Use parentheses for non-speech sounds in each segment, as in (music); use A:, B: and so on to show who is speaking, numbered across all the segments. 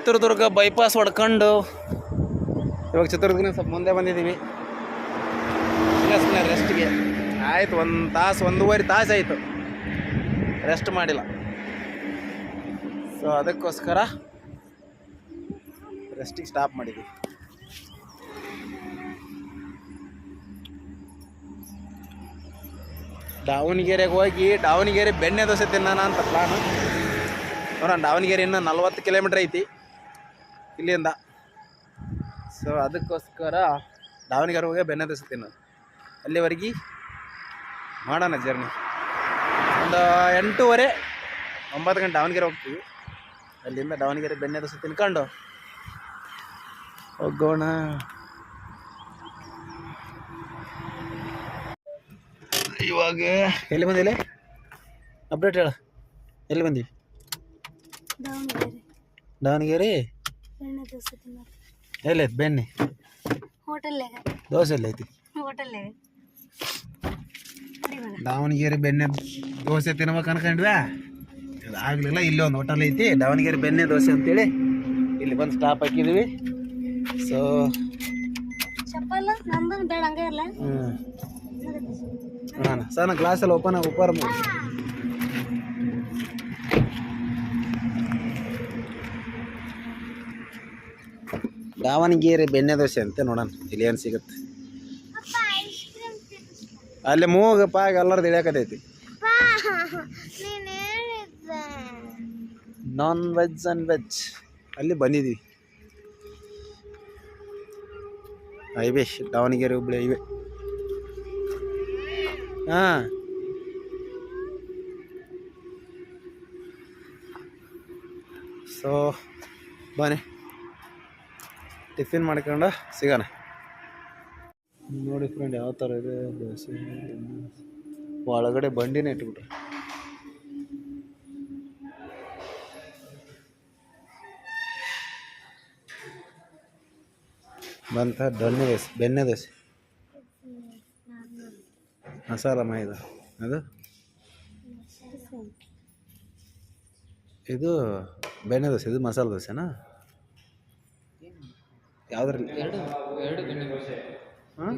A: Chitradurga bypass ಹೊಡ್ಕೊಂಡು ಇವಾಗ ಚಿತ್ರದುರ್ಗ ಸ್ವಲ್ಪ ಮುಂದೆ ಬಂದಿದ್ದೀವಿ. ರೆಸ್ಟ್ಗೆ ಆಯ್ತು, ಒಂದು ತಾಸು, ಒಂದೂವರೆ ತಾಸು ಆಯಿತು. ರೆಸ್ಟ್ ಮಾಡಿಲ್ಲ. ಸೊ ಅದಕ್ಕೋಸ್ಕರ ರೆಸ್ಟಿಗೆ ಸ್ಟಾಪ್ ಮಾಡಿದ್ವಿ. ದಾವಣಗೆರೆಗೆ ಹೋಗಿ, ದಾವಣಗೆರೆ ಬೆಣ್ಣೆ ದೋಸೆ ತಿನ್ನೋಣ ಅಂತ ಪ್ಲಾನು ನೋಡೋಣ, ದಾವಣಗೆರೆ ಇನ್ನೂ ನಲ್ವತ್ತು ಕಿಲೋಮೀಟ್ರ್ ಐತಿ. ಇಲ್ಲಿಂದ. ಸೊ ಅದಕ್ಕೋಸ್ಕರ ದಾವಣಗೆರೆ ಹೋಗಿ ಬೆಣ್ಣೆ ದೋಸೆ ತಿನ್ನೋದು ಅಲ್ಲಿವರೆಗೆ ಮಾಡೋಣ ಜರ್ನಿ ಒಂದು ಎಂಟೂವರೆ ಒಂಬತ್ತು ಗಂಟೆ ದಾವಣಗೆರೆ ಹೋಗ್ತೀವಿ. ಅಲ್ಲಿಂದ ದಾವಣಗೆರೆ ಬೆಣ್ಣೆ ದೋಸೆ ತಿನ್ಕೊಂಡು ಹೋಗೋಣ. ಇವಾಗ ಎಲ್ಲಿ ಬಂದಿಲ್ಲ ಅಪ್ಡೇಟ್ ಹೇಳ. ಎಲ್ಲಿ ಬಂದೀವಿ?
B: ದಾವಣಗೆರೆ.
A: ದಾವಣಗೆರೆ?
B: ಬೆಣ್ಣೆ ದೋಸೆ ತಿನ್ನೋದು
A: ಎಲ್ಲೈತಿ ಬೆಣ್ಣೆ
B: ಹೋಟೆಲ್ನಾಗ
A: ದೋಸೆ ಎಲ್ಲೈತಿ
B: ಹೋಟೆಲ್ನಾಗ
A: ದಾವಣಗೆರೆ ಬೆಣ್ಣೆ ದೋಸೆ ತಿನ್ಬೇಕು ಅನ್ಕೊಂಡ್ವಾ ಅದು ಆಗಲಿಲ್ಲ ಇಲ್ಲಿ ಒಂದು ಹೋಟೆಲ್ ಐತಿ ದಾವಣಗೆರೆ ಬೆಣ್ಣೆ ದೋಸೆ ಅಂತೇಳಿ ಇಲ್ಲಿ ಬಂದು ಸ್ಟಾಪ್ ಹಾಕಿದ್ದೀವಿ ಸೊ
B: ಚಪ್ಪಲ್ ನಮ್ದು ಬೇಡ ಹಂಗೆ ಇರಲ್ಲ
A: ಹ್ಞೂ ನೋಡೋಣ ಸರ್ ನಾ ಗ್ಲಾಸಲ್ಲಿ ಓಪನ್ ಓಪನ್ ಮಾಡಿ ದಾವಣಗೆರೆ ಬೆಣ್ಣೆ ದೋಸೆ ಅಂತ ನೋಡೋಣ, ಇಲ್ಲಿ ಏನು ಸಿಗುತ್ತೆ? ಅಲ್ಲಿ ಮೂಗ, ಪಾಗ ಎಲ್ಲರದ್ದು ಇಳಿಯಾಕತೈತಿ ನಾನ್ ವೆಜ್ ಅಂಡ್ ವೆಜ್ ಅಲ್ಲಿ ಬಂದಿದ್ವಿ. Highway, Davangere Hubli highway. ಹಾಂ. ಸೊ ಬನ್ನಿ. ಟಿಫಿನ್ ಮಾಡ್ಕೊಂಡು ಸಿಗೋಣ. ನೋಡಿ ಫ್ರೆಂಡ್ ಯಾವ ಥರ ಇದೆ ದೋಸೆ ಒಳಗಡೆ ಬಂಡಿನೇ ಇಟ್ಬಿಟ್ರೆ. ಬಂತ ದೊಣ್ಣೆ ದೋಸೆ, ಬೆಣ್ಣೆ ದೋಸೆ. ಮಸಾಲ ಮೈದ, ಅದು? ಇದು ಬೆಣ್ಣೆ ದೋಸೆ, ಇದು ಮಸಾಲೆ ದೋಸೆನಾ? ಯಾವುದ್ರಲ್ಲಿ? ಹಾಂ?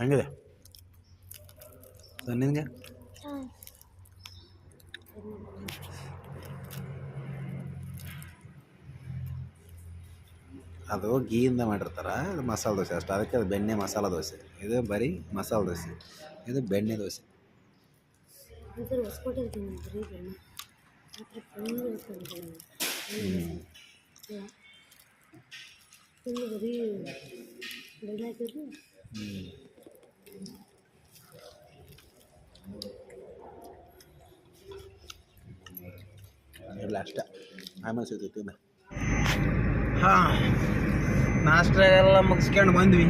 A: ಹಂಗಿದೆ. ನಿನಗೆ? ಅದು ಗೀಯಿಂದ ಮಾಡಿರ್ತಾರ ಅದು ಮಸಾಲೆ ದೋಸೆ ಅಷ್ಟು. ಅದಕ್ಕೆ ಅದು ಬೆಣ್ಣೆ ಮಸಾಲೆ ದೋಸೆ. ಇದು ಬರೀ ಮಸಾಲೆ ದೋಸೆ. ಇದು ಬೆಣ್ಣೆ ದೋಸೆ. ಹಾಂ, ನಾಷ್ಟ ಎಲ್ಲ ಮುಗಿಸ್ಕೊಂಡು ಬಂದ್ವಿ.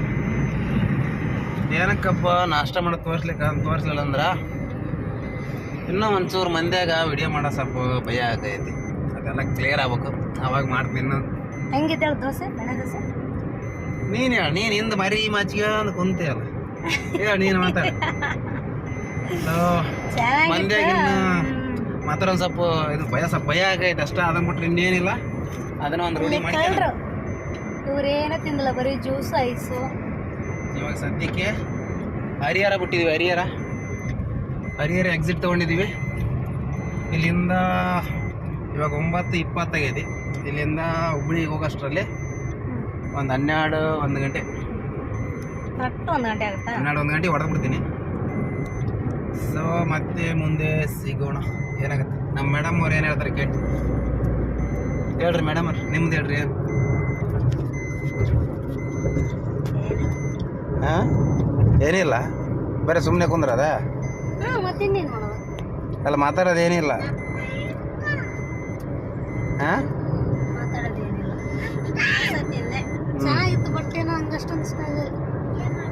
A: ಏನಕ್ಕಪ್ಪ, ನಾಷ್ಟ ಮಾಡೋದು ತೋರಿಸ್ಲಿಕ್ಕೆ ತೋರಿಸ್ಲಿಲ್ಲ ಅಂದ್ರೆ? ಇನ್ನೂ ಒಂಚೂರು ಮಂದ್ಯಾಗ ವಿಡಿಯೋ ಮಾಡೋ ಸ್ವಲ್ಪ ಭಯ ಆಗೈತಿ. ಅದೆಲ್ಲ ಕ್ಲಿಯರ್ ಆಗ್ಬೇಕು. ಅವಾಗ ಮಾಡ್ತೀನಿ
B: ಹೆಂಗಿದೆ ಹೇಳು ದೋಸೆ? ಬೆಣ್ಣೆ ದೋಸೆ?
A: ನೀನು ಹೇಳ ನೀನು ಹಿಂದೆ ಮರಿ ಮಾಚಿಗೆ ಅಂತ ಕುಂತಿಯಲ್ಲ ಹೇಳ ನೀನು ಮಾತಾಡ ಸೊ ಮಂದ್ಯಾಗ ಮಾತ್ರ ಒಂದು ಸ್ವಲ್ಪ ಇದು ಭಯ ಸ್ವಲ್ಪ ಭಯ ಆಗೈತೆ ಅಷ್ಟೇ ಅದನ್ನ ಬಿಟ್ರೆ ಇನ್ನೇನಿಲ್ಲ. ಅದನ್ನ ಒಂದು ರೂಢಿ ಮಾಡಿ
B: ಇವ್ರೇನ ಇವ್ರೇನೂ ತಿಂದಿಲ್ಲ ಬರೀ ಜ್ಯೂಸ್ ಐಸು.
A: ಇವಾಗ ಸದ್ಯಕ್ಕೆ ಹರಿಹರ ಬಿಟ್ಟಿದ್ದೀವಿ ಹರಿಹರ. ಹರಿಹರ ಎಕ್ಸಿಟ್ ತೊಗೊಂಡಿದ್ದೀವಿ ಇಲ್ಲಿಂದ ಇವಾಗ ಒಂಬತ್ತು ಇಪ್ಪತ್ತಾಗೈತಿ. ಇಲ್ಲಿಂದ ಹುಬ್ಳಿಗೆ ಹೋಗೋಷ್ಟರಲ್ಲಿ ಒಂದು ಹನ್ನೆರಡು ಒಂದು ಗಂಟೆ.
B: ಕರೆಕ್ಟ್ ಒಂದು ಗಂಟೆ ಆಗುತ್ತಾ?
A: ಹನ್ನೆರಡು ಒಂದು ಗಂಟೆ ಹೊಡೆದು ಬಿಡ್ತೀನಿ. ಸೊ ಮತ್ತೆ ಮುಂದೆ ಸಿಗೋಣ. ಏನಾಗುತ್ತೆ? ನಮ್ಮ ಮೇಡಮ್ ಅವ್ರು ಏನು ಹೇಳ್ತಾರೆ ಕೇಳಿ. ಹೇಳ್ರಿ ಮೇಡಮ್ ಅವ್ರು. ನಿಮ್ದು ಹೇಳ್ರಿ ಹಾಂ? ಏನಿಲ್ಲ. ಬರೀ ಸುಮ್ಮನೆ ಕುಂದ್ರದ? ಅಲ್ಲ ಮಾತಾಡೋದು ಏನಿಲ್ಲ.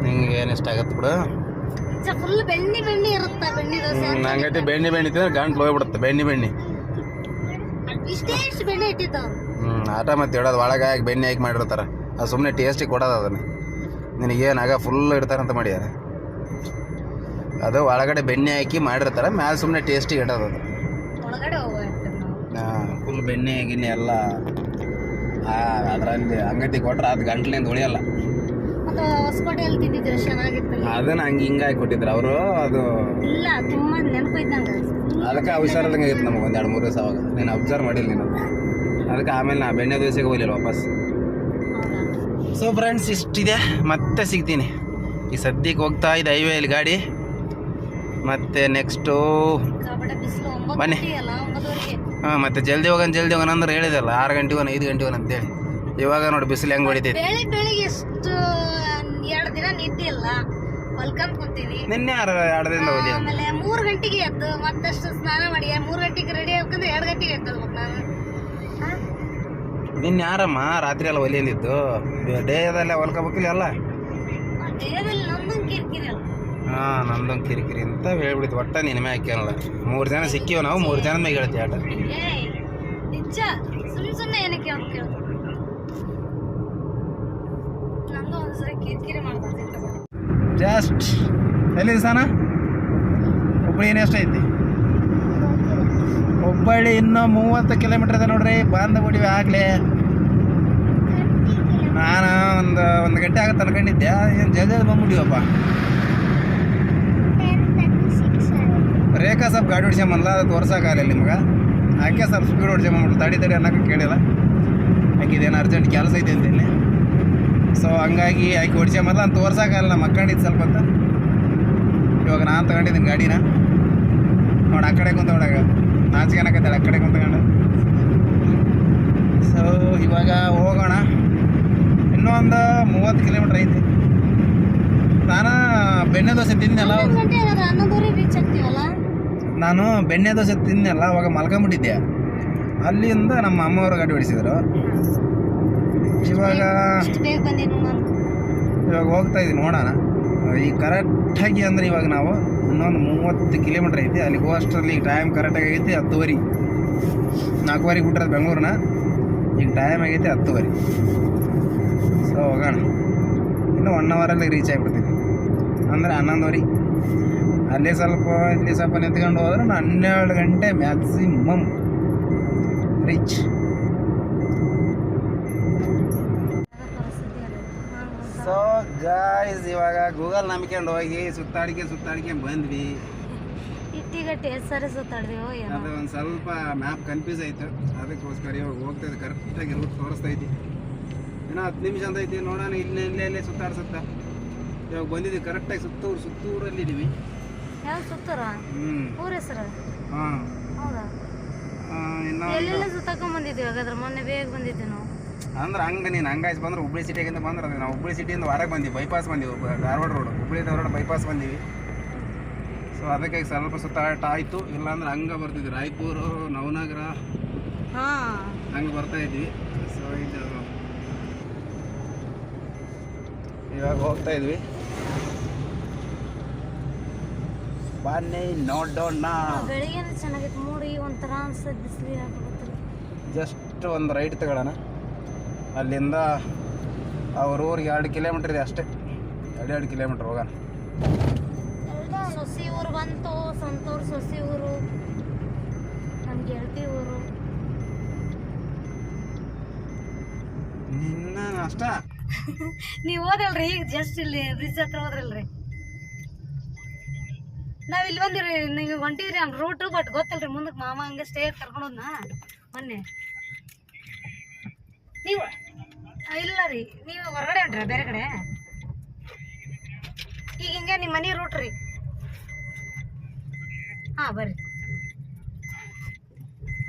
A: ನಿಂಗೆ ಏನು ಇಷ್ಟ ಆಗತ್ತೆ ಬಿಡು?
B: ಫುಲ್ ಬೆಣ್ಣೆ ಬೆಣ್ಣೆ ಇರುತ್ತೆ? ಬೆಣ್ಣೆ ದೋಸೆ
A: ನಂಗೈತಿ ಬೆಣ್ಣೆ ಬೆಣ್ಣೆ ತಿಂದ್ರೆ ಗಂಟ್ಲು ಹೋಗ್ಬಿಡುತ್ತೆ ಬೆಣ್ಣೆ ಬೆಣ್ಣೆ.
B: ಇಷ್ಟೇ ಇಷ್ಟು ಬೆಣ್ಣೆ ಇಟ್ಟಿದ್ದು?
A: ಹ್ಞೂ ಆಟ ಮತ್ತೆ ಇಡೋದು ಒಳಗೆ ಹಾಕಿ ಬೆಣ್ಣೆ ಹಾಕಿ ಮಾಡಿರ್ತಾರೆ. ಅದು ಸುಮ್ಮನೆ ಟೇಸ್ಟಿ ಕೊಡೋದು ಅದನ್ನು. ನಿನಗೇನಾಗ ಫುಲ್ ಇಡ್ತಾರಂತ ಮಾಡ್ಯಾರ ಅದು ಒಳಗಡೆ ಬೆಣ್ಣೆ ಹಾಕಿ ಮಾಡಿರ್ತಾರೆ ಮ್ಯಾಲೆ ಸುಮ್ಮನೆ ಟೇಸ್ಟಿಗೆ ಇಡೋದು ಅದು.
B: ಒಳಗಡೆ
A: ಫುಲ್ ಬೆಣ್ಣೆ ಗಿಣ್ಣೆ ಎಲ್ಲ. ಅದರಲ್ಲಿ ಅಂಗಡಿ ಕೊಟ್ರೆ ಅದು ಗಂಟ್ಲಿಂದ ಉಳಿಯಲ್ಲ.
B: ಹೊಸಕೋಟೆಯಲ್ಲಿ ತಿಂದಿದ್ರೆ ಚೆನ್ನಾಗಿತ್ತಲ್ಲ.
A: ಅದನ್ನ ಹಂಗೆ ಹಿಂಗಾಗಿ ಕೊಟ್ಟಿದ್ರು ಅವರು ಅದು
B: ಇಲ್ಲ ತುಂಬ
A: ಅದಕ್ಕೆ ಹುಷಾರದಂಗೆ ಇತ್ತು ನಮಗೆ ಒಂದು ಎರಡು ಮೂರು ದಿವಸ ಅವಾಗ. ನೀನು ಅಬ್ಸರ್ವ್ ಮಾಡಿಲ್ಲ ನೀನು. ಅದಕ್ಕೆ ಆಮೇಲೆ ನಾ ಬೆಣ್ಣೆ ದಿವಸಕ್ಕೆ ಹೋಗ್ಲಿಲ್ಲ ವಾಪಸ್. ಸೊ ಫ್ರೆಂಡ್ಸ್ ಇಷ್ಟಿದೆ. ಮತ್ತೆ ಸಿಗ್ತೀನಿ. ಈ ಸದ್ಯಕ್ಕೆ ಹೋಗ್ತಾ ಇದೆ ಹೈವೇಲಿ ಗಾಡಿ. ಮತ್ತೆ ನೆಕ್ಸ್ಟು ಬನ್ನಿ. ಹಾಂ ಮತ್ತೆ ಜಲ್ದಿ ಹೋಗೋಣ ಜಲ್ದಿ ಹೋಗೋಣ ಅಂದ್ರೆ ಹೇಳಿದಲ್ಲ ಆರು ಗಂಟೆಗೆ ಒಂದು ಐದು ಗಂಟೆಗೆ ಅಂತ ಅಂತೇಳಿ. ಇವಾಗ ನೋಡಿ ಬಿಸಿಲು ಹೆಂಗೆ ಹೊಡಿತೈತಿ.
B: ಬೆಳಿಗ್ಗೆ ಬೆಳಿಗ್ಗೆ ಎಷ್ಟು ಎರಡು ದಿನ ನಿದ್ದೆ ಇಲ್ಲ. ಮಲ್ಕೊಂಡ್ ಕುಂತೀನಿ
A: ನಿನ್ನೆ ಯಾರು ಎರಡು ದಿನ ಹೋಗಿ
B: ಆಮೇಲೆ ಮೂರು ಗಂಟೆಗೆ ಎದ್ದು ಮತ್ತಷ್ಟು ಸ್ನಾನ ಮಾಡಿ ಮೂರು ಗಂಟೆಗೆ ರೆಡಿ ಆಗ್ಬೇಕಂದ್ರೆ ಎರಡು ಗಂಟೆಗೆ ಮತ್ತೆ ನಾನು. ಹಾ?
A: ನಿನ್ನೆ ಯಾರಮ್ಮ ರಾತ್ರಿ ಎಲ್ಲ ಒಲಿ ಅಂದಿದ್ದು ಡೇದಲ್ಲೇ ಹೊಲ್ಕೋಬೇಕಿಲ್ಲ ಎಲ್ಲ?
B: ಆ ದೇಹದಲ್ಲಿ ಕಿರಿಕಿರಿ. ಅಲ್ಲ
A: ಹಾಂ ನಂದು ಕಿರಿಕಿರಿ ಅಂತ ಹೇಳ್ಬಿಡಿತು. ಒಟ್ಟ ನಿನ್ನ ಮ್ಯಾಗ ಹಾಕ್ಯಾನಲ್ಲ ಮೂರು ಜನ ಸಿಕ್ಕಿವ ನಾವು ಮೂರು ಜನ ಮ್ಯಾಗ ಹೇಳ್ತೀವಿ ಆಟ.
B: ಏಯ್ ನಿಜ? ಸುಮ್ಮನೆ ಸುಮ್ಮನೆ ಏನಕ್ಕೆ ಕೇಳ್ ಕೇಳು. ನಂದು ಒಂದ್ಸರಿ ಕಿರಿಕಿರಿ ಮಾಡ್ತಾರೆ ಸಿಕ್ಕಾಪಟ್ಟೆ.
A: ಜಸ್ಟ್ ಎಲ್ಲಿದೆ ಸಾನ ಹುಬ್ಬಳ್ಳಿ ಏನು ಎಷ್ಟೈತಿ ಹುಬ್ಬಳ್ಳಿ ಇನ್ನೂ ಮೂವತ್ತು ಕಿಲೋಮೀಟರ್ ಇದೆ ನೋಡ್ರಿ. ಬಂದು ಬಿಡಿವಿ ಆಗಲೇ. ನಾನು ಒಂದು ಒಂದು ಗಂಟೆ ಆಗುತ್ತೆ ಅನ್ಕೊಂಡಿದ್ದೆ. ಏನು ಜಲ್ದಿ ಜಲ್ದಿ ರೇಖಾ ಸ್ವಲ್ಪ ಗಾಡಿ ಹೊಡ್ಸ್ಕೊಂಬಂದ್ಲ ಅದು ತೋರ್ಸೋಕ್ಕಾಗಲ್ಲ ನಿಮ್ಗೆ. ಆಕೆ ಸ್ವಲ್ಪ ಸ್ಪೀಡ್ ಹೊಡ್ಸ್ಕೊಂಬಂದ್ಬಿಟ್ಟು ತಡಿ ತಡಿ ಅನ್ನೋಕೆ ಕೇಳಿಲ್ಲ. ಆಕೆ ಇದೇನು ಅರ್ಜೆಂಟ್ ಕೆಲಸ ಐತೆ ಅಂತ ಇಲ್ಲಿ ಸೊ ಹಂಗಾಗಿ ಆಕೆ ಹೊಡ್ಸ್ಕೊಂಬಂದ್ಲ ಅಂತ ತೋರ್ಸೋಕ್ಕಾಗಲ್ಲ ಮಕ್ಕಂಡಿದ್ದು ಸ್ವಲ್ಪ ಅಂತ ಇವಾಗ ನಾನು ತಗೊಂಡಿದ್ದೀನಿ ಗಾಡಿನ. ನೋಡಿ, ಆ ಕಡೆ ಕುಂತೊಳಗ ನಾಚಿಕೆನಕತ್ತಾಳೆ ಆ ಕಡೆ ಕುಂತ್ಕೊಂಡು ಸೊ ಇವಾಗ ಹೋಗೋಣ. ಇನ್ನೊಂದು ಮೂವತ್ತು ಕಿಲೋಮೀಟ್ರ್ ಐತಿ. ನಾನು ಬೆಣ್ಣೆ ದೋಸೆ ತಿಂದೆಲ್ಲ
B: ಹನ್ನೊಂದು ಗಂಟೆ ಏನಾದ್ರೆ ಹನ್ನೊಂದುವರೆ ರೀಚ್ ಆಗ್ತೀವಲ್ಲ
A: ನಾನು ಬೆಣ್ಣೆ ದೋಸೆ ತಿನ್ನಲ್ಲ ಅವಾಗ ಮಲ್ಕೊಂಬಿಟ್ಟಿದ್ದೆ. ಅಲ್ಲಿಂದ ನಮ್ಮ ಅಮ್ಮವರು ಗಾಡಿ ಹೊಡಿಸಿದ್ರು ಇವಾಗ ಇವಾಗ ಹೋಗ್ತಾ ಇದ್ದೀನಿ ನೋಡೋಣ. ಈ ಕರೆಕ್ಟಾಗಿ ಅಂದರೆ ಇವಾಗ ನಾವು ಇನ್ನೊಂದು ಮೂವತ್ತು ಕಿಲೋಮೀಟ್ರ್ ಐತಿ. ಅಲ್ಲಿಗೆ ಹೋಗೋಷ್ಟರಲ್ಲಿ ಈಗ ಟೈಮ್ ಕರೆಕ್ಟಾಗಿ ಆಗೈತಿ ಹತ್ತುವರೆ. ನಾಲ್ಕುವರೆಗೆ ಬಿಟ್ಟಿರೋದು ಬೆಂಗಳೂರಿನ. ಈಗ ಟೈಮ್ ಆಗೈತಿ ಹತ್ತುವರೆ. ಸೊ ಹೋಗೋಣ. ಇನ್ನು ಒನ್ ಅವರಲ್ಲಿ ರೀಚ್ ಆಗಿಬಿಡ್ತೀನಿ. ಅಂದರೆ ಹನ್ನೊಂದುವರೆ. ಅಲ್ಲೇ ಸ್ವಲ್ಪ ಇಲ್ಲಿ ಸ್ವಲ್ಪ ನಿಂತ್ಕೊಂಡು ಹೋದ್ರೆ ನಾನು ಹನ್ನೆರಡು ಗಂಟೆ ಮ್ಯಾಕ್ಸಿಮಮ್ ರಿಚ್ ಸೊ ಗಾಯ್ಸ್ ಇವಾಗ ಗೂಗಲ್ ನಂಬಿಕೊಂಡು ಹೋಗಿ ಸುತ್ತಾಡಿಕೆ ಸುತ್ತಾಡಿಕೆ ಬಂದ್ವಿ.
B: ಇಟ್ಟಿಗಟ್ಟಿ ಸರಿ ಸುತ್ತಾಡ್ದೇವೋ ಏನೋ.
A: ಅದು ಒಂದು ಸ್ವಲ್ಪ ಮ್ಯಾಪ್ ಕನ್ಫ್ಯೂಸ್ ಆಯ್ತು. ಅದಕ್ಕೋಸ್ಕರ ಇವಾಗ ಹೋಗ್ತಾ ಇದೆ ಕರೆಕ್ಟಾಗಿ ರೂಟ್ ತೋರಿಸ್ತೈತಿ ಇನ್ನೂ ಹತ್ತು ನಿಮಿಷ ಅಂತ ಐತಿ. ನೋಡೋಣ ಇಲ್ಲೇ ಇಲ್ಲೇ ಇಲ್ಲೇ ಸುತ್ತಾಡ್ಸುತ್ತ. ಇವಾಗ ಬಂದಿದ್ದೀವಿ ಕರೆಕ್ಟಾಗಿ ಸುತ್ತೂರು ಸುತ್ತೂರಲ್ಲಿ ಇದೀವಿ.
B: ಯಾವ ಸುತ್ತಾರ?
A: ಹ್ಞೂ
B: ಊರ ಹೆಸರು?
A: ಹಾಂ.
B: ಹೌದಾ? ಎಲ್ಲೆಲ್ಲ ಸುತ್ತಾಕೊಂಡ್ ಬಂದಿದ್ದೀವಿ ಹಾಗಾದ್ರೆ ಮೊನ್ನೆ ಬೇಗ ಬಂದಿದ್ದೆ ನಾವು.
A: ಅಂದ್ರೆ ಹಂಗೆ ನೀನು ಹಂಗಾಯ್ತು ಬಂದ್ರೆ ಹುಬ್ಳಿ ಸಿಟಿಗಿಂತ ಬಂದ್ರೆ ನಾವು ಹುಬ್ಳಿ ಸಿಟಿಯಿಂದ ಹೊರಗೆ ಬಂದೀವಿ ಬೈಪಾಸ್ ಬಂದೀವಿ ಧಾರವಾಡ ರೋಡ್ ಹುಬ್ಳಿ ಧಾರವಾಡ ಬೈಪಾಸ್ ಬಂದೀವಿ. ಸೊ ಅದಕ್ಕೆ ಸ್ವಲ್ಪ ಸುತ್ತಾಟ ಆಯಿತು ಇಲ್ಲಾಂದ್ರೆ ಹಂಗೆ ಬರ್ತಿದ್ವಿ ರಾಯಪುರ ನವನಗರ.
B: ಹಾ.
A: ಹಂಗೆ ಬರ್ತಾ ಇದ್ವಿ. ಸೊ ಇದು ಇವಾಗ ಹೋಗ್ತಾ ಇದ್ವಿ. ಬನ್ನಿ ನೋಡೋಣ.
B: ಬೆಳಿಗ್ಗೆ ಚೆನ್ನಾಗಿತ್ತು. ಮೂಡಿ ಒಂಥರ ಅನ್ಸದ್ ಬಿಸಿಲು ಹಾಕೋತಿಲ್ಲ
A: ಜಸ್ಟ್ ಒಂದು ರೈಟ್ ತಗೊಳ್ಳೋಣ. ಅಲ್ಲಿಂದ ಅವ್ರ ಊರಿಗೆ ಎರಡು ಕಿಲೋಮೀಟ್ರ್ ಇದೆ ಅಷ್ಟೇ. ಎರಡು ಎರಡು ಕಿಲೋಮೀಟ್ರ್ ಹೋಗೋಣ.
B: ಸೊಸಿ ಊರು ಬಂತು ಸಂತೂರು ಸೊಸಿ ಊರು ನಮ್ಮ ಗೆಳತಿ ಊರು.
A: ನಿನ್ನ ಅಷ್ಟ (laughs)
B: ನೀವು ಹೋದಲ್ರಿ ಈಗ ಜಸ್ಟ್ ಇಲ್ಲಿ ಬ್ರಿಡ್ಜ್ ಹತ್ರ ಹೋದ್ರಲ್ರಿ. ನಾವ್ ಇಲ್ಲಿ ಬಂದಿರಿ ನೀವು ಹೊಂಟಿದ್ರಿ ಅವ್ನ ರೂಟ್ ಬಟ್ ಗೊತ್ತಲ್ರಿ ಮುಂದಕ್ಕೆ ಮಾಮ ಹಂಗೆ ಸ್ಟೇ ಕರ್ಕೊಂಡೋದ್ನ? ಮೊನ್ನೆ. ನೀವು ಇಲ್ಲ ರೀ ನೀವು ಹೊರಗಡೆ ಹೊಂಟ್ರಿ ಬೇರೆ ಕಡೆ? ಈಗ ಹಿಂಗೆ ನಿಮ್ಮ ಮನೆ ರೂಟ್ ರೀ. ಹಾ ಬರ್ರಿ.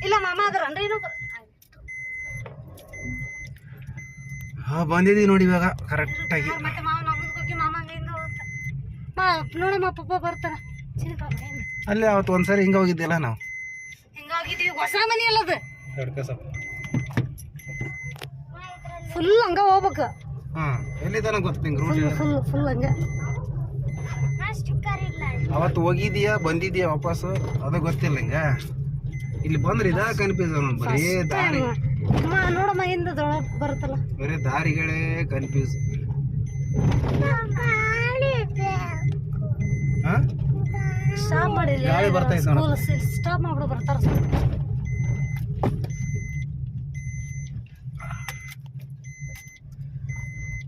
B: ಇಲ್ಲ ಮಾಮ ಅದ್ರನ್ರಿ ಏನು
A: ಹಾ ಬಂದಿದ್ದೀವಿ ನೋಡಿ ಇವಾಗ ಕರೆಕ್ಟಾಗಿ
B: ಮತ್ತೆ ಮಾವ ನಮ್ಮ ಮುಂದಕ್ಕೆ ಹೋಗಿ ಮಾಮ ಮಾ ನೋಡಮ್ಮ ಪಪ್ಪ ಬರ್ತಾರ.
A: ಅಲ್ಲಿ ಅವತ್ತು ಒಂದ್ಸರಿ ಹಿಂಗೆ ಹೋಗಿದ್ದಿಲ್ಲ ನಾವು.
B: ಹೊಸ ಮನೆ ಅಲ್ಲದ ಫುಲ್ ಹಂಗ ಹೋಗ್ಬೇಕು.
A: ಹಾಂ ಎಲ್ಲಿ ತನಕ ಗೊತ್ತು ನಿಂಗೆ ರೂಟ್
B: ಫುಲ್ ಫುಲ್ ಫುಲ್ ಹಂಗ.
A: ಅವತ್ತು ಹೋಗಿದೀಯಾ ಬಂದಿದ್ಯಾ ವಾಪಸ್ ಅದು ಗೊತ್ತಿಲ್ಲ ಹಿಂಗ. ಇಲ್ಲಿ ಬಂದ್ರೆ ಇದಾ ಕನ್ಫ್ಯೂಸ್ ಬರೀ ದಾರಿ.
B: ಅಮ್ಮ ನೋಡಮ್ಮ ಹಿಂದ ಬರುತ್ತಲ್ಲ.
A: ಬರೀ ದಾರಿಗಳೇ ಕನ್ಫ್ಯೂಸ್.
B: ಸ್ಟಾಪ್ ಮಾಡಿ
A: ಗಾಳಿ ಬರ್ತಾ ಇದೆ
B: ಸ್ಕೂಲ್ ಸ್ಟಾಪ್ ಮಾಡ್ಬಿಡು ಬರ್ತಾರ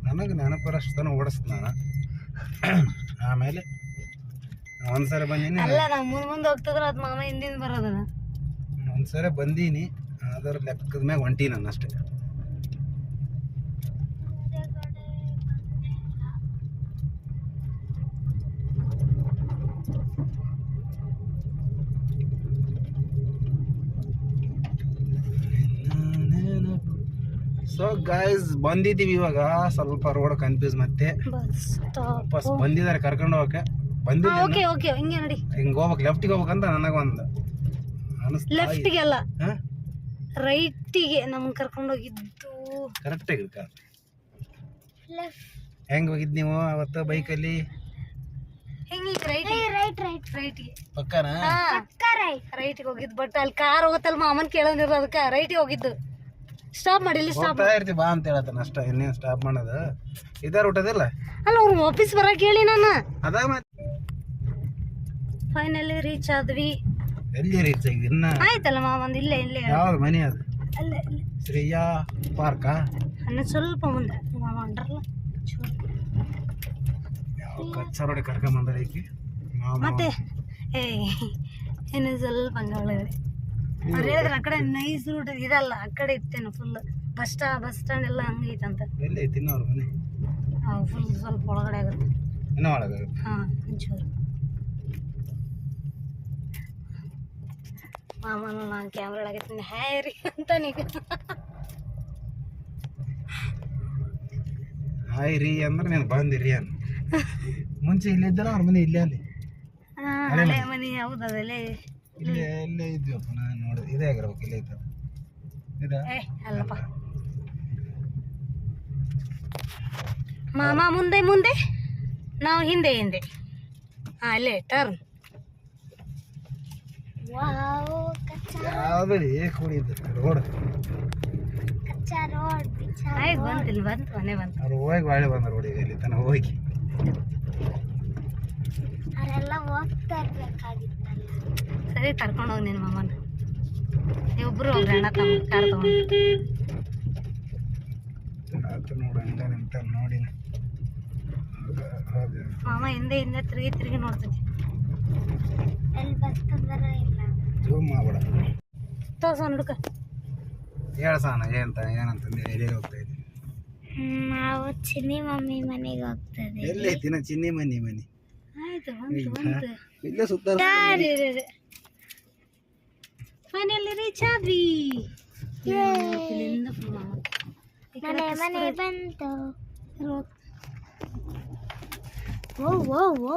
A: ನನಗೆ ನೆನಪರ ಅಷ್ಟನ ಓಡಿಸ್ತ ನಾನು. ಆಮೇಲೆ ಒಂದ್ಸರಿ ಬಂದೀನಿ.
B: ಅಲ್ಲ ನಾವು ಮುಂದೆ ಮುಂದೆ ಹೋಗ್ತಿದ್ರೆ ಅದು ಮಾಮ ಹಿಂದಿಂದ ಬರೋದದ
A: ಒಂದ್ಸರಿ ಬಂದೀನಿ. ಅದರ ಲೆಕ್ಕದ ಮ್ಯಾಗ ಹೊಂಟಿ ನಾನು ಅಷ್ಟೇ. ಸೊ ಗಾಯ್ಸ್ ಬಂದಿದ್ದೀವಿ ಇವಾಗ. ಸ್ವಲ್ಪ ರೋಡ್ ಕನ್ಫ್ಯೂಸ್ ಮತ್ತೆ.
B: ಬಸ್
A: ಬಂದಿದ್ದಾರೆ ಕರ್ಕೊಂಡು ಹೋಗಕ್ಕೆ. ಬಂದಿಲ್ಲ
B: ಓಕೆ ಓಕೆ ಹಿಂಗೆ ನೋಡಿ.
A: ಹಿಂಗೆ ಹೋಗ್ಬೇಕು. ಲೆಫ್ಟಿಗೆ ಹೋಗ್ಬೇಕಂತ ನನಗೊಂದು
B: ಲೆಫ್ಟಿಗೆ ಅಲ್ಲ ರೈಟಿಗೆ ನಮ್ಗೆ ಕರ್ಕೊಂಡು ಹೋಗಿದ್ದು.
A: ಕರೆಕ್ಟ್ ಆಗಿರ್ಕ ಹೆಂಗೆ ಹೋಗಿದ್ ನೀವು ಅವತ್ತು ಬೈಕಲ್ಲಿ
B: ಹಿಂಗೆ ರೈಟ್ ರೈಟ್ ರೈಟ್ ರೈಟ್ಗೆ
A: ಪಕ್ಕನ?
B: ರೈಟ್ಗೆ ಹೋಗಿದ್ದು. ಬಟ್ ಅಲ್ಲಿ ಕಾರ್ ಹೋಗತ್ತಲ್ಲ ಮಾಮನ್ ಕೇಳಂದಿರೋ ಅದಕ್ಕೆ. ರೈಟಿಗೆ ಹೋಗಿದ್ದು. ಸ್ಟಾಪ್ ಮಾಡಿ ಇಲ್ಲಿ ಸ್ಟಾಪ್
A: ಹೋಗ್ತಾ ಇರ್ತೀವಿ ಬಾ ಅಂತ ಹೇಳತ್ತಾನ ಅಷ್ಟ ಇನ್ನೇನು ಸ್ಟಾಪ್ ಮಾಡೋದು. ಇದೇ ರೂಟ್ ಅದಿಲ್ಲ
B: ಅಲ್ಲ ಅವ್ರು ವಾಪಸ್ ಬರಕ್ ಹೇಳಿ ನಾನು.
A: ಅದ ಮತ್ತೆ
B: ಫೈನಲಿ ರೀಚ್ ಆದ್ವಿ.
A: ಎಲ್ಲಿ ರೀಚ್ ಆಗಿದೆ ಇನ್ನ
B: ಆಯ್ತಲ್ಲ ಮಾಮಂದ್ ಇಲ್ಲೇ ಇಲ್ಲೇ
A: ಯಾವ್ದು ಮನೆ ಅದು?
B: ಅಲ್ಲೇ ಅಲ್ಲೇ.
A: ಶ್ರೇಯಾ ಪಾರ್ಕಾ?
B: ಅನ್ನ ಸ್ವಲ್ಪ ಮುಂದೆ. ಮಾಮ ಅಂಡ್ರಲ್ಲ ಚೂರು.
A: ಯಾವ ಕಚ್ಚ ರೋಡಿ ಕರ್ಕೊಂಬಂದ್ರೆ ಈಕಿ? ಮಾವ
B: ಮತ್ತೆ ಏ ಇನ್ನು ಸ್ವಲ್ಪ ಹಂಗ ಒಳಗಡೆ. ಅವ್ರು ಹೇಳಿದ್ರೆ ಆ ಕಡೆ ನೈಸ್ ರೂಟ್ ಇರಲ್ಲ ಆ ಕಡೆ ಇತ್ತೇನು ಫುಲ್ ಬಸ್ ಸ್ಟಾ ಬಸ್ ಸ್ಟ್ಯಾಂಡ್ ಎಲ್ಲ ಹಂಗೈತಂತ
A: ಎಲ್ಲಿ ಐತಿ ಇನ್ನ ಅವ್ರ ಮನೆ?
B: ಫುಲ್ ಸ್ವಲ್ಪ ಒಳಗಡೆ ಆಗುತ್ತೆ.
A: ಇನ್ನೂ ಒಳಗೆ
B: ಹಾಂ ಒಂಚೂರು. ಮಾಮನ ನಾನು ಕ್ಯಾಮ್ರಾ ಒಳಗೈತೀನಿ ಹ್ಯಾರಿ ಅಂತ ನೀವು
A: ಹಾಯ್ ರೀ ಅಂದ್ರೆ ನೀನು ಬಂದಿರಿ ಅನ್. ಮುಂಚೆ ಇಲ್ಲಿದ್ದಲ್ಲ ಅವ್ರ ಮನೆ ಇಲ್ಲೇ ಅಲ್ಲಿ?
B: ಮನೆ. ಹೌದು ಅದಲ್ಲೇ
A: ಇಲ್ಲೇ ಇಲ್ಲೇ ಇದ್ವಪ್ಪ ನಾನು ನೋಡಿದೆ. ಇದೇ ಆಗಿರ್ಬೇಕು ಇಲ್ಲೇ ಇದ್ದ. ಇದಾ?
B: ಏ ಅಲ್ಲಪ್ಪ. ಮಾಮ ಮುಂದೆ ಮುಂದೆ? ನಾವು ಹಿಂದೆ ಹಿಂದೆ. ಹಾಂ ಅಲ್ಲೇ ಟರ್ನ್
A: ಯಾವ್ದು ರೀ ಕೂಡಿದ್ದು ರೋಡ್.
B: ಆಯ್ತು ಇಲ್ಲಿ ಬಂತು ಮನೆ ಬಂತು.
A: ಅವ್ರು ಹೋಗಿ ಬಾಳೆ ಬಂದ ರೋಡಿಗೆ ಇಲ್ಲಿ ತನಕ ಹೋಗಿ.
B: ಸರಿ ಕರ್ಕೊಂಡು ಹೋಗಿ ನಿನ್ನ ಮಾಮನ. ಇಬ್ಬರು ಹೋಗ್ರಿ ಅಣ್ಣ ತಮ್ಮ ಕಾರ್ ತಗೊಂಡು
A: ಆತು ನೋಡು ಹಂಗ ನಿಂತ ನೋಡಿ
B: ಮಾಮ ಹಿಂದೆ ಹಿಂದೆ ತಿರುಗಿ ತಿರುಗಿ ನೋಡ್ತೈತಿ
A: ಜೂಮ್ ಮಾಡ್ಬೇಡ
B: ತೋರ್ಸ ಹುಡುಕ
A: ಹೇಳ ಸಾನ ಏನಂತ ಏನಂತಂದು ಎಲ್ಲಿ ಹೋಗ್ತಾ ಇದ್ದೀನಿ.
B: ನಾವು ಚಿನ್ನಿ ಮಮ್ಮಿ ಮನೆಗೆ ಹೋಗ್ತದೆ.
A: ಎಲ್ಲಿ ಐತಿನ ಚಿನ್ನಿ ಮನಿ ಮನಿ ಇಲ್ಲೇ ಸುತ್ತ
B: ಫೈನಲಿ ರೀಚ್ ಆದ್ವಿ ಇಲ್ಲಿಂದ full ಮಾಮ. ಈ ಕಡೆ
C: ಮನೆ ಬಂತು
B: ಹೋಗ್- ಓ ಓ ಓ